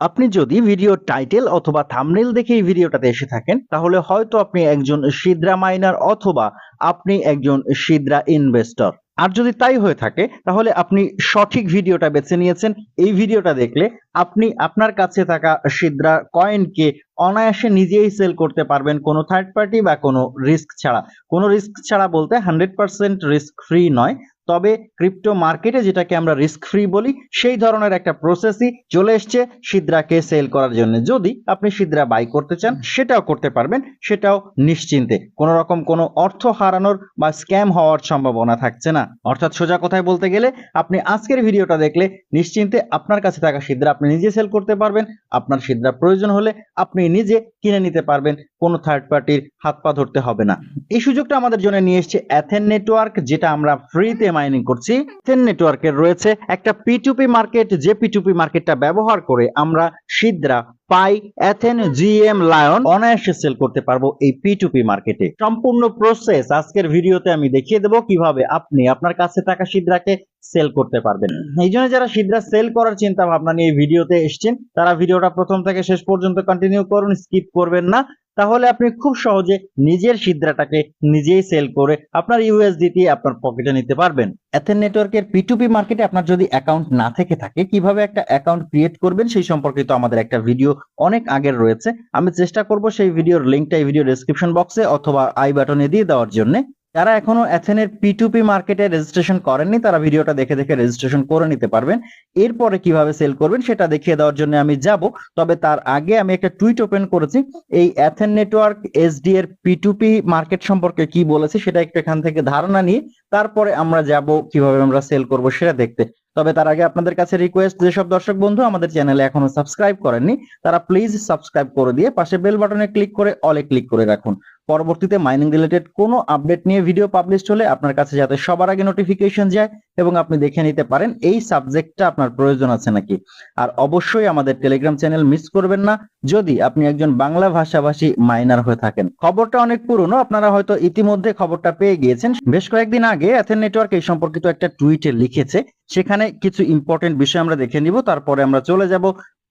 আপনি যদি video title অথবা থামনেল দেখে এই ভিডিওটাতে এসে থাকেন, তাহলে হয়তো আপনি একজন সিদ্রা মাইনার অথবা আপনি একজন সিদ্রা ইনভেস্টর আর যদি তাই হয়ে থাকে, তাহলে আপনি সঠিক ভিডিওটা বেছে নিয়েছেন। এই ভিডিওটা দেখলে আপনি আপনার কাছে থাকা সিদ্রা কয়েনকে অনায়াসে নিজেই সেল করতে পারবেন কোনো থার্ড পার্টি বা কোনো রিস্ক ছাড়া। কোনো রিস্ক ছাড়া বলতে হান্ড্রেড পার্সেন্ট রিস্ক ফ্রি নয়। তবে ক্রিপ্টো মার্কেটে যেটাকে আমরা রিস্ক ফ্রি বলি সেই ধরনের একটা প্রসেসই চলে এসছে সিদ্রাকে সেল করার জন্য। যদি আপনি সিদ্রা বাই করতে চান সেটাও করতে পারবেন সেটাও নিশ্চিন্তে। কোনো রকম কোনো অর্থ হারানোর বা স্ক্যাম হওয়ার সম্ভাবনা থাকছে না। অর্থাৎ সোজা কথায় বলতে গেলে আপনি আজকের ভিডিওটা দেখলে নিশ্চিন্তে আপনার কাছে থাকা সিদ্রা আপনি নিজে সেল করতে পারবেন আপনার সিদ্রা প্রয়োজন হলে আপনি নিজে কিনে নিতে পারবেন কোনো থার্ড পার্টির হাত পা ধরতে হবে না। এই সুযোগটা আমাদের জন্য নিয়ে এসেছে অ্যাথেন নেটওয়ার্ক যেটা আমরা ফ্রিতে মাইনিং করছি। অ্যাথেন নেটওয়ার্কের রয়েছে একটা পিটুপি মার্কেট যে পিটুপি মার্কেটটা ব্যবহার করে আমরা Sidra Pi Athene GM lion অনায়াসে সেল করতে পারব এই পিটুপি মার্কেটে সম্পূর্ণ প্রসেস আজকের ভিডিওতে আমি দেখিয়ে দেবো কীভাবে আপনি আপনার কাছে থাকা সিদ্রাকে সেল করতে পারবেন। এই জন্য যারা সিদ্রা সেল করার চিন্তা ভাবনা নিয়ে ভিডিওতে এসেছেন, তারা ভিডিওটা প্রথম থেকে শেষ পর্যন্ত কন্টিনিউ করুন স্কিপ করবেন না। তাহলে আপনি খুব সহজে নিজের সিদ্রাটাকে নিজেই সেল করে আপনার ইউএসডিটি আপনার পকেটে নিতে পারবেন। অ্যাথেন নেটওয়ার্কের পিটুপি মার্কেটে আপনার যদি অ্যাকাউন্ট না থেকে থাকে, কীভাবে একটা অ্যাকাউন্ট ক্রিয়েট করবেন সেই সম্পর্কিত আমাদের একটা ভিডিও অনেক আগের রয়েছে। আমি চেষ্টা করব সেই ভিডিওর লিঙ্কটা এই ভিডিও ডেসক্রিপশন বক্সে অথবা আই বাটনে দিয়ে দেওয়ার জন্য। যারা এখনও অ্যাথেনের পিটুপি মার্কেটে রেজিস্ট্রেশন করেননি, তারা ভিডিওটা দেখে দেখে রেজিস্ট্রেশন করে নিতে পারবেন। এরপরে কীভাবে সেল করবেন সেটা দেখিয়ে দেওয়ার জন্য আমি যাব। তবে তার আগে আমি একটা টুইট ওপেন করেছি। এই অ্যাথেন নেটওয়ার্ক এসডি এর পিটুপি মার্কেট সম্পর্কে কি বলেছে সেটা একটু এখান থেকে ধারণা নিয়ে, তারপরে আমরা যাব কীভাবে আমরা সেল করব সেটা দেখতে। তবে তার আগে আপনাদের কাছে রিকোয়েস্ট যেসব দর্শক বন্ধু, আমাদের চ্যানেলে এখনও সাবস্ক্রাইব করেননি, তারা প্লিজ সাবস্ক্রাইব করে দিয়ে পাশে বেল বাটনে ক্লিক করে অলে ক্লিক করে রাখুন। পরবর্তীতে মাইনিং রিলেটেড কোনো আপডেট নিয়ে ভিডিও পাবলিশ হলে আপনার কাছে যাতে সবার আগে নোটিফিকেশন যায় এবং আপনি দেখে নিতে পারেন এই সাবজেক্টটা আপনার প্রয়োজন আছে নাকি। আর অবশ্যই আমাদের টেলিগ্রাম চ্যানেল মিস করবেন না। যদি আপনি একজন বাংলা ভাষাভাষী মাইনার হয়ে থাকেন। খবরটা অনেক পুরনো, আপনারা হয়তো ইতিমধ্যে খবরটা পেয়ে গিয়েছেন। বেশ কয়েকদিন আগে অ্যাথেন নেটওয়ার্ক এই সম্পর্কিত একটা টুইটে লিখেছে। সেখানে কিছু ইম্পর্টেন্ট বিষয় আমরা দেখে নিব, তারপরে আমরা চলে যাব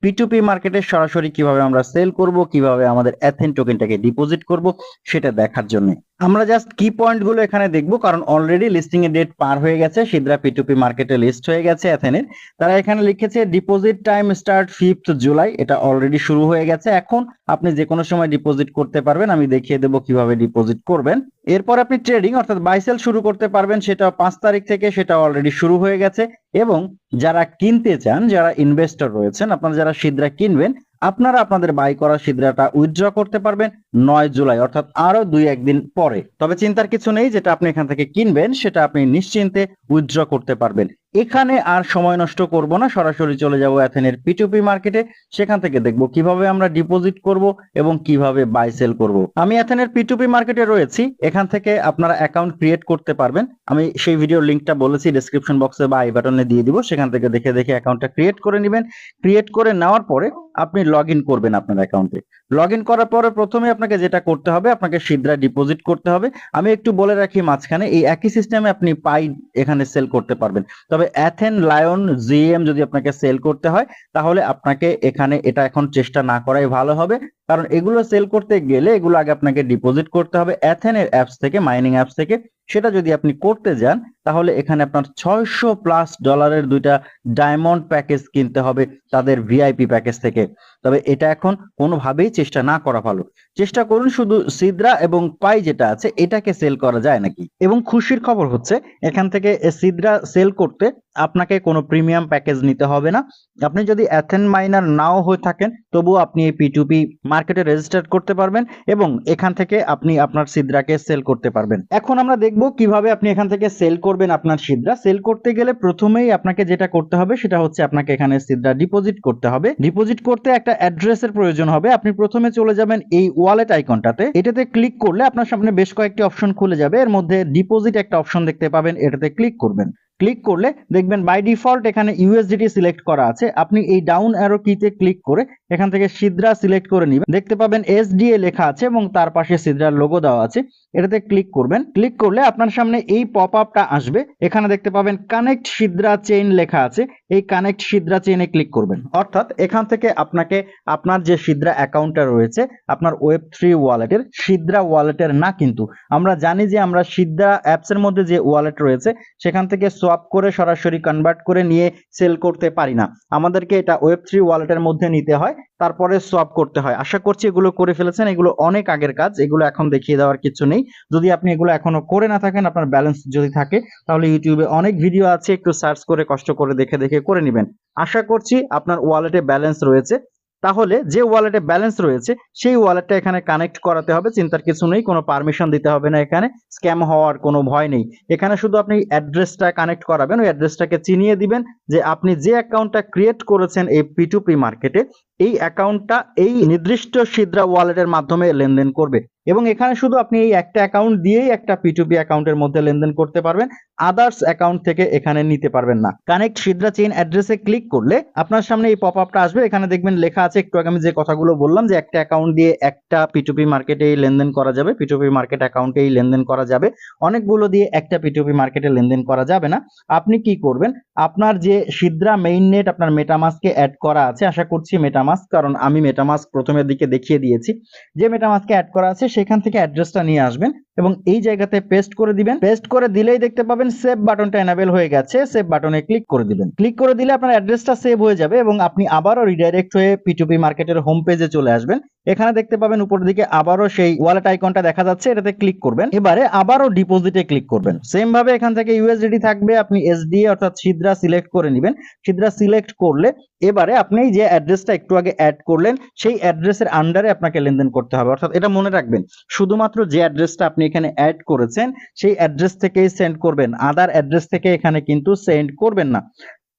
পিটুপি মার্কেটে সরাসরি কীভাবে আমরা সেল করব, কীভাবে আমাদের অ্যাথেন টোকেনটাকে ডিপোজিট করব, সেটা দেখার জন্য। আমরা জাস্ট কি পয়েন্টগুলো এখানে দেখব, কারণ অলরেডি লিস্টিং এর ডেট পার হয়ে গেছে সিদ্রা পিটুপি মার্কেটে লিস্ট হয়ে গেছে অ্যাথেনের তারা এখানে লিখেছে deposit time start fifth July এটা অলরেডি শুরু হয়ে গেছে। এখন আপনি যে কোনো সময় ডিপোজিট করতে পারবেন, আমি দেখিয়ে দেবো কীভাবে ডিপোজিট করবেন। এরপর আপনি ট্রেডিং অর্থাৎ বাইসেল শুরু করতে পারবেন, সেটা পাঁচ তারিখ থেকে, সেটা অলরেডি শুরু হয়ে গেছে। এবং যারা কিনতে চান, যারা ইনভেস্টর রয়েছেন, আপনারা যারা সিদ্রা কিনবেন আপনারা আপনাদের বাই করা সিদ্রাটা উইথড্র করতে পারবেন নয় জুলাই, অর্থাৎ আরও দুই একদিন পরে। তবে চিন্তার কিছু নেই, যেটা আপনি এখান থেকে কিনবেন, সেটা আপনি নিশ্চিন্তে উইথড্র করতে পারবেন। এখানে আর সময় নষ্ট করব না, সরাসরি চলে যাব অ্যাথেনের পিটুপি মার্কেটে। সেখান থেকে দেখব কীভাবে আমরা ডিপোজিট করব এবং কীভাবে বাই সেল করব। আমি অ্যাথেনের পিটুপি মার্কেটে রয়েছি, এখান থেকে আপনারা অ্যাকাউন্ট ক্রিয়েট করতে পারবেন। আমি সেই ভিডিওর লিংকটা বলেছি ডেসক্রিপশন বক্সে বা আই বাটনে দিয়ে দিব। সেখান থেকে দেখে দেখে অ্যাকাউন্টটা ক্রিয়েট করে নেবেন। ক্রিয়েট করে নেওয়ার পরে আপনি লগ করবেন আপনার অ্যাকাউন্টে লগ করার পরে প্রথমে আপনাকে যেটা করতে হবে, আপনাকে সিদ্রা ডিপোজিট করতে হবে। আমি একটু বলে রাখি মাঝখানে, এই একই সিস্টেমে আপনি পাই এখানে সেল করতে পারবেন। তবে অ্যাথেন লায়ন জিএম যদি আপনাকে সেল করতে হয়, তাহলে আপনাকে এখানে এটা এখন চেষ্টা না করাই ভালো হবে। কারণ এগুলো সেল করতে গেলে এগুলো আগে আপনাকে ডিপোজিট করতে হবে অ্যাথেনের অ্যাপস থেকে মাইনিং অ্যাপস থেকে। সেটা যদি আপনি করতে যান, তাহলে এখানে আপনার ছয়শো প্লাস ডলারের দুইটা ডায়মন্ড প্যাকেজ কিনতে হবে তাদের ভিআইপি প্যাকেজ থেকে। তবে এটা এখন কোনোভাবেই চেষ্টা না করা ভালো। চেষ্টা করুন শুধু সিদ্রা এবং পাই যেটা আছে, এটাকে সেল করা যায় নাকি? এবং খুশির খবর হচ্ছে, এখান থেকে সিদ্রা সেল করতে আপনাকে কোনো প্রিমিয়াম প্যাকেজ নিতে হবে না। আপনি যদি অ্যাথেন মাইনার নাও হয়ে থাকেন, তবুও আপনি এই পিটুপি মার্কেটে রেজিস্টার করতে পারবেন এবং এখান থেকে আপনি আপনার সিদ্রাকে সেল করতে পারবেন। এখন আমরা দেখব কীভাবে আপনি এখান থেকে সেল করবেন আপনার সিদ্রা সেল করতে গেলে প্রথমেই আপনাকে যেটা করতে হবে, সেটা হচ্ছে আপনাকে এখানে সিদ্রা ডিপোজিট করতে হবে। ডিপোজিট করতে একটা অ্যাড্রেসের প্রয়োজন হবে। আপনি প্রথমে চলে যাবেন এই ওয়ালেট আইকনটাতে এটাতে ক্লিক করলে আপনার সামনে বেশ কয়েকটি অপশন খুলে যাবে। এর মধ্যে ডিপোজিট একটা অপশন দেখতে পাবেন। এটাতে ক্লিক করবেন। ক্লিক করলে দেখবেন বাই ডিফল্ট এখানে ইউএসডিটি সিলেক্ট করা আছে। আপনি এই ডাউন অ্যারো কিতে ক্লিক করে এখান থেকে সিদ্রা সিলেক্ট করে নিবেন। দেখতে পাবেন এসডিএ লেখা আছে এবং তার পাশে সিদ্রার লোগো দেওয়া আছে। এটাতে ক্লিক করবেন। ক্লিক করলে আপনার সামনে এই পপ আপটা আসবে। এখানে দেখতে পাবেন কানেক্ট সিদ্রা চেইন লেখা আছে। এই কানেক্ট সিদ্রা চেইনে ক্লিক করবেন। অর্থাৎ এখান থেকে আপনাকে আপনার যে সিদ্রা অ্যাকাউন্টটা রয়েছে, আপনার ওয়েব থ্রি ওয়ালেটের সিদ্রা ওয়ালেটের না কিন্তু, আমরা জানি যে আমরা সিদ্রা অ্যাপসের মধ্যে যে ওয়ালেট রয়েছে, সেখান থেকে সোয়াপ করে সরাসরি কনভার্ট করে নিয়ে সেল করতে পারি না। আমাদেরকে এটা ওয়েব থ্রি ওয়ালেটের মধ্যে নিতে হয়। তারপরে সোয়াপ করতে হয়। আশা করছি এগুলো করে ফেলেছেন। এগুলো অনেক আগের কাজ। এগুলো এখন দেখিয়ে দেওয়ার কিছু নেই। যদি আপনি এগুলো এখনও করে না থাকেন, আপনার ব্যালেন্স যদি থাকে, তাহলে ইউটিউবে অনেক ভিডিও আছে। একটু সার্চ করে, কষ্ট করে দেখে দেখে করে নেবেন। আশা করছি আপনার ওয়ালেটে ব্যালেন্স রয়েছে। তাহলে যে ওয়ালেটে ব্যালেন্স রয়েছে, সেই ওয়ালেটটা এখানে কানেক্ট করাতে হবে। চিন্তার কিছু নেই, কোনো পারমিশন দিতে হবে না এখানে। স্ক্যাম হওয়ার কোনো ভয় নেই। এখানে শুধু আপনি অ্যাড্রেসটা কানেক্ট করাবেন। ওই অ্যাড্রেসটাকে চিনিয়ে দিবেন যে আপনি যে অ্যাকাউন্টটা ক্রিয়েট করেছেন এই পি টু পি মার্কেটে এই অ্যাকাউন্টটা এই নির্দিষ্ট সিদ্রা ওয়ালেটের মাধ্যমে লেনদেন করবে। এবং এখানে শুধু আপনি এই একটা অ্যাকাউন্ট দিয়েই একটা পি টু পি অ্যাকাউন্টের মধ্যে লেনদেন করতে পারবেন আদার্স অ্যাকাউন্ট থেকে এখানে নিতে পারবেন না। কানেক্ট সিদ্রা চেইন অ্যাড্রেসে ক্লিক করলে আপনার সামনে এই পপ আপটা আসবে। এখানে দেখবেন লেখা আছে, একটু আগে আমি যে কথাগুলো বললাম যে একটা অ্যাকাউন্ট দিয়ে একটা পি টু পি মার্কেটে লেনদেন করা যাবে পি টু পি মার্কেট অ্যাকাউন্টেই লেনদেন করা যাবে। অনেকগুলো দিয়ে একটা পি টু পি মার্কেটে লেনদেন করা যাবে না। আপনি কি করবেন? আপনার যে সিদ্রা মেইন নেট আপনার মেটামাসকে অ্যাড করা আছে, আশা করছি মেটামাস্ক কারণ আমি মেটামাস প্রথমের দিকে দেখিয়ে দিয়েছি। যে মেটামাসকে অ্যাড করা আছে, সেখান থেকে অ্যাড্রেসটা নিয়ে আসবেন। এবং এই জায়গাতে পেস্ট করে দিবেন। পেস্ট করে দিলেই দেখতে পাবেন সেভ বাটনটা এনাবেল হয়ে গেছে। সেভ বাটনে ক্লিক করে দিবেন। ক্লিক করে দিলে আপনার অ্যাড্রেসটা সেভ হয়ে যাবে এবং আপনি আবারও রিডাইরেক্ট হয়ে পি মার্কেটের হোম পেজে চলে আসবেন। এখানে দেখতে পাবেন উপরের দিকে আবারও সেই ওয়ালেট আইকনটা দেখা যাচ্ছে, এটাতে ক্লিক করবেন। এবারে আবারও ডিপোজিটে ক্লিক করবেন। সেম ভাবে এখান থেকে ইউএসডিটি থাকবে, আপনি এসডিএ অর্থাৎ সিদ্রা সিলেক্ট করে নেবেন। সিদ্রা সিলেক্ট করলে এবারে আপনি যে অ্যাড্রেসটা একটু আগে অ্যাড করলেন, সেই অ্যাড্রেসের আন্ডারে আপনাকে লেনদেন করতে হবে। অর্থাৎ এটা মনে রাখবেন, শুধুমাত্র যে অ্যাড্রেসটা আপনি এখানে অ্যাড করেছেন, সেই অ্যাড্রেস থেকেই সেন্ড করবেন। আদার অ্যাড্রেস থেকে এখানে কিন্তু সেন্ড করবেন না।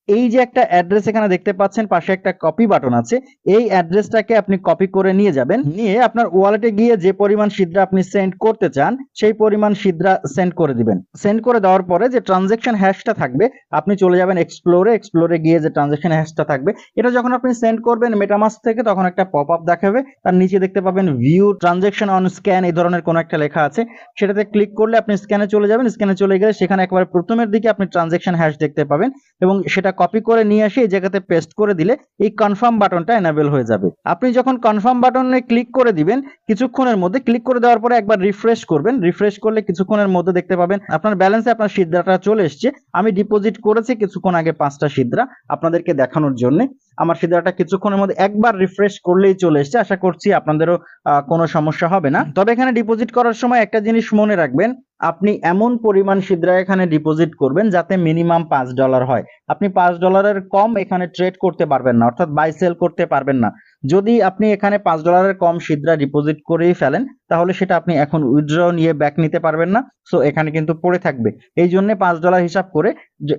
এই যে একটা অ্যাড্রেস এখানে দেখতে পাচ্ছেন, পাশে একটা কপি বাটন আছে। এই অ্যাড্রেসটাকে আপনি কপি করে নিয়ে যাবেন। নিয়ে আপনার ওয়ালেটে গিয়ে যে পরিমাণ সিদ্রা আপনি সেন্ড করতে চান, সেই পরিমাণ সিদ্রা সেন্ড করে দিবেন। সেন্ড করে দেওয়ার পরে যে ট্রানজেকশন হ্যাশটা থাকবে, আপনি চলে যাবেন এক্সপ্লোরে এক্সপ্লোরে গিয়ে যে ট্রানজেকশন হ্যাশটা থাকবে, এটা যখন আপনি সেন্ড করবেন মেটামাস থেকে, তখন একটা পপ আপ দেখাবে। তার নিচে দেখতে পাবেন ভিউ ট্রানজেকশন অন স্ক্যান এই ধরনের কোনো একটা লেখা আছে। সেটাতে ক্লিক করলে আপনি স্ক্যানে চলে যাবেন। স্ক্যানে চলে গেলে সেখানে একবার প্রথমের দিকে আপনি ট্রানজেকশন হ্যাশ দেখতে পাবেন এবং সেটা কপি করে নিয়ে আসে, এই জায়গাতে পেস্ট করে দিলে এই কনফার্ম বাটনটা এনাবেল হয়ে যাবে। আপনি যখন কনফার্ম বাটনে ক্লিক করে দিবেন, কিছুক্ষণের মধ্যে ক্লিক করে দেওয়ার পরে একবার রিফ্রেশ করবেন। রিফ্রেশ করলে কিছুক্ষণের মধ্যে দেখতে পাবেন আপনার ব্যালেন্সে আপনার সিদ্ধাটা চলে এসছে। আমি ডিপোজিট করেছি কিছুক্ষণ আগে পাঁচটা সিদ্ধা আপনাদেরকে দেখানোর জন্য। আমার সিদ্রাটা কিছুক্ষণের মধ্যে একবার রিফ্রেশ করলেই চলে এসছে। আশা করছি আপনাদেরও কোনো সমস্যা হবে না। তবে এখানে ডিপোজিট করার সময় একটা জিনিস মনে রাখবেন, আপনি এমন পরিমাণ সিদ্রা এখানে ডিপোজিট করবেন যাতে মিনিমাম পাঁচ ডলার হয়। আপনি পাঁচ ডলারের কম এখানে ট্রেড করতে পারবেন না, অর্থাৎ বাই সেল করতে পারবেন না। যদি আপনি এখানে পাঁচ ডলারের কম সিদ্রা ডিপোজিট করেই ফেলেন, তাহলে সেটা আপনি এখন উইথড্র নিয়ে ব্যাক নিতে পারবেন না সো এখানে কিন্তু পড়ে থাকবে। এই জন্য পাঁচ ডলার হিসাব করে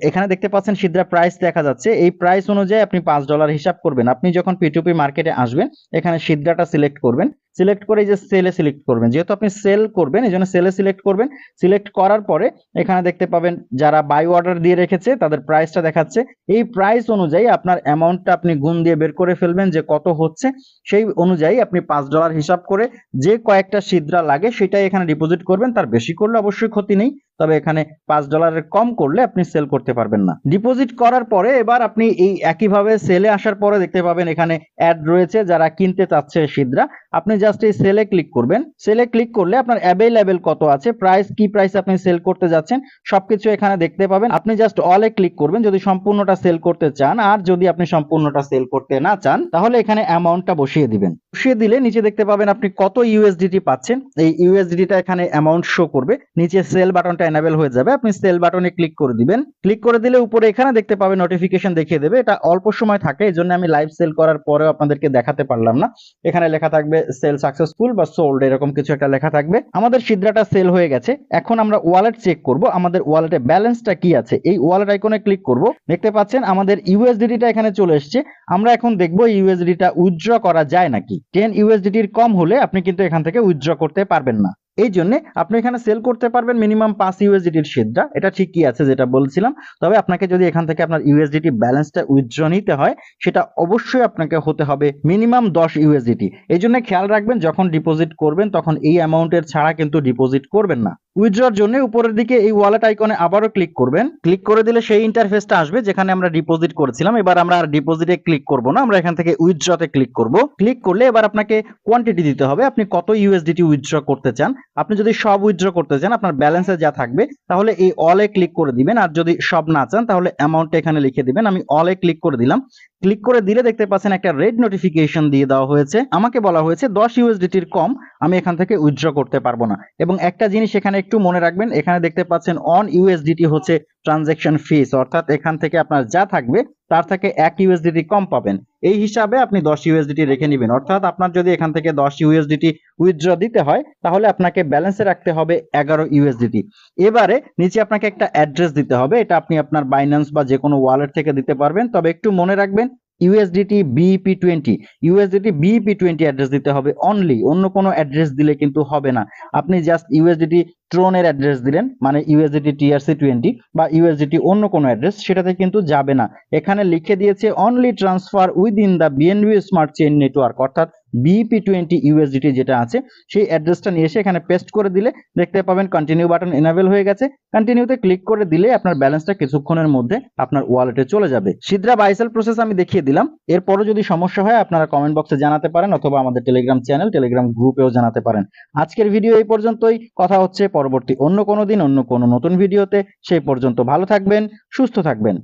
এখানে দেখতে পাচ্ছেন সিদ্রা প্রাইস দেখা যাচ্ছে, এই প্রাইস অনুযায়ী আপনি পাঁচ ডলার হিসাব করবেন। আপনি যখন পিটুপি মার্কেটে আসবেন, এখানে সিদ্রাটা সিলেক্ট করবেন। সিলেক্ট করে যে সেলে সিলেক্ট করবেন। যেহেতু আপনি সেল করবেন, এই জন্য সেলে সিলেক্ট করবেন। সিলেক্ট করার পরে এখানে দেখতে পাবেন যারা বাই অর্ডার দিয়ে রেখেছে, তাদের প্রাইসটা দেখাচ্ছে। এই প্রাইস অনুযায়ী আপনার অ্যামাউন্টটা আপনি গুণ দিয়ে বের করে ফেলবেন যে কত হচ্ছে। সেই অনুযায়ী আপনি পাঁচ ডলার হিসাব করে যে কয়েকটা সিদ্রা লাগে, সেটাই এখানে ডিপোজিট করবেন। তার বেশি করলে অবশ্যই ক্ষতি নেই। তবে এখানে পাঁচ ডলারের কম করলে আপনি সেল করতে পারবেন না। ডিপোজিট করার পরে এবার আপনি এই একইভাবে সেলে আসার পরে দেখতে পাবেন এখানে অ্যাড রয়েছে, যারা কিনতে চাচ্ছে সিদ্রা আপনি জাস্ট এই সেলে ক্লিক করবেন। সেলে ক্লিক করলে আপনার অ্যাভেলেবেল কত আছে প্রাইস কি প্রাইস আপনি সেল করতে যাচ্ছেন, সবকিছু এখানে দেখতে পাবেন। আপনি জাস্ট অলে ক্লিক করবেন, যদি সম্পূর্ণটা সেল করতে চান, আর যদি আপনি সম্পূর্ণটা সেল করতে না চান, তাহলে এখানে অ্যামাউন্টটা বসিয়ে দিবেন। বসিয়ে দিলে নিচে দেখতে পাবেন আপনি কত ইউএসডিটি পাচ্ছেন। এই ইউএসডিটা এখানে অ্যামাউন্ট শো করবে। নিচে সেল বাটনটা এনাবেল হয়ে যাবে, আপনি সেল বাটনে ক্লিক করে দিবেন। ক্লিক করে দিলে উপরে এখানে দেখতে পাবেন নোটিফিকেশন দেখিয়ে দেবে। এটা অল্প সময় থাকে এই জন্য আমি লাইভ সেল করার পরেও আপনাদেরকে দেখাতে পারলাম না। এখানে লেখা থাকবে সেল সাকসেসফুল বা সোল্ড এরকম কিছু একটা লেখা থাকবে। আমাদের সিদ্রাটা সেল হয়ে গেছে। এখন আমরা ওয়ালেট চেক করব, আমাদের ওয়ালেটে ব্যালেন্সটা কি আছে? এই ওয়ালেট আইকনে ক্লিক করব। দেখতে পাচ্ছেন, আমাদের ইউএসডিটিটা এখানে চলে এসেছে। আমরা এখন দেখব ইউএসডিটা উইথড্র করা যায় নাকি? টেন ইউএসডিটির কম হলে আপনি কিন্তু এখান থেকে উইথড্র করতে পারবেন না। এই জন্য আপনি এখানে সেল করতে পারবেন মিনিমাম পাঁচ ইউএসডিটির সিদ্রা এটা ঠিকই আছে যেটা বলছিলাম। তবে আপনাকে যদি এখান থেকে আপনার ইউএসডিটি ব্যালেন্সটা উইথড্র নিতে হয়, সেটা অবশ্যই আপনাকে হতে হবে মিনিমাম দশ ইউএসডিটি এই জন্য খেয়াল রাখবেন, যখন ডিপোজিট করবেন, তখন এই অ্যামাউন্টের ছাড়া কিন্তু ডিপোজিট করবেন না। উইথড্রর জন্য উপরের দিকে এই ওয়ালেট আইকনে আবারও ক্লিক করবেন। ক্লিক করে দিলে সেই ইন্টারফেসটা আসবে, যেখানে আমরা ডিপোজিট করেছিলাম। এবার আমরা আর ডিপোজিটে ক্লিক করব না, আমরা এখান থেকে উইথড্রতে ক্লিক করব। ক্লিক করলে এবার আপনাকে কোয়ান্টিটি দিতে হবে, আপনি কত ইউএসডিটি উইথড্র করতে চান। আপনি যদি সব উইথড্র করতে চান, আপনার ব্যালেন্সে যা থাকবে, তাহলে এই অলে ক্লিক করে দিবেন। আর যদি সব না চান, তাহলে অ্যামাউন্টটা এখানে লিখে দিবেন। আমি অলে ক্লিক করে দিলাম। ক্লিক করে দিলে দেখতে পাচ্ছেন একটা রেড নোটিফিকেশন দিয়ে দেওয়া হয়েছে। আমাকে বলা হয়েছে দশ ইউএসডিটির কম, আমি এখান থেকে উইথড্র করতে পারব না। এবং একটা জিনিস এখানে একটু মনে রাখবেন, এখানে দেখতে পাচ্ছেন অন ইউএসডিটি হচ্ছে ট্রানজেকশন ফিস অর্থাৎ এখান থেকে আপনার যা থাকবে, তার থেকে এক ইউএসডিটি কম পাবেন। এই হিসাবে আপনি দশ ইউএসডিটি রেখে নেবেন। অর্থাৎ আপনার যদি এখান থেকে দশ ইউএসডিটি উইথড্র দিতে হয়, তাহলে আপনাকে ব্যালেন্সে রাখতে হবে এগারো ইউএসডিটি এবারে নিচে আপনাকে একটা অ্যাড্রেস দিতে হবে, এটা আপনি আপনার বাইন্যান্স বা যে কোনো ওয়ালেট থেকে দিতে পারবেন। তবে একটু মনে রাখবেন USDT BEP twenty USDT twenty address দিতে হবে অনলি অন্য কোনো অ্যাড্রেস দিলে কিন্তু হবে না। আপনি জাস্ট ইউএসডিটি ট্রোনের অ্যাড্রেস দিলেন মানে ইউএসডিটি টিআরসি টোয়েন্টি বা ইউএসডিটি অন্য কোনো অ্যাড্রেস সেটাতে কিন্তু যাবে না। এখানে লিখে দিয়েছে only transfer within the BNB smart chain network অর্থাৎ বিপি টোয়েন্টি ইউএসডিটি যেটা আছে, সেই অ্যাড্রেসটা নিয়ে এসে এখানে পেস্ট করে দিলে দেখতে পাবেন কন্টিনিউ বাটন এনাবেল হয়ে গেছে। কন্টিনিউতে ক্লিক করে দিলে আপনার ব্যালেন্সটা কিছুক্ষণের মধ্যে আপনার ওয়ালেটে চলে যাবে। সিদ্রা বাইসেল প্রসেস আমি দেখিয়ে দিলাম। এরপরও যদি সমস্যা হয়, আপনারা কমেন্ট বক্সে জানাতে পারেন অথবা আমাদের টেলিগ্রাম চ্যানেল টেলিগ্রাম গ্রুপেও জানাতে পারেন। আজকের ভিডিও এই পর্যন্তই। কথা হচ্ছে পরবর্তী অন্য কোনো দিন, অন্য কোনো নতুন ভিডিওতে সেই পর্যন্ত ভালো থাকবেন, সুস্থ থাকবেন।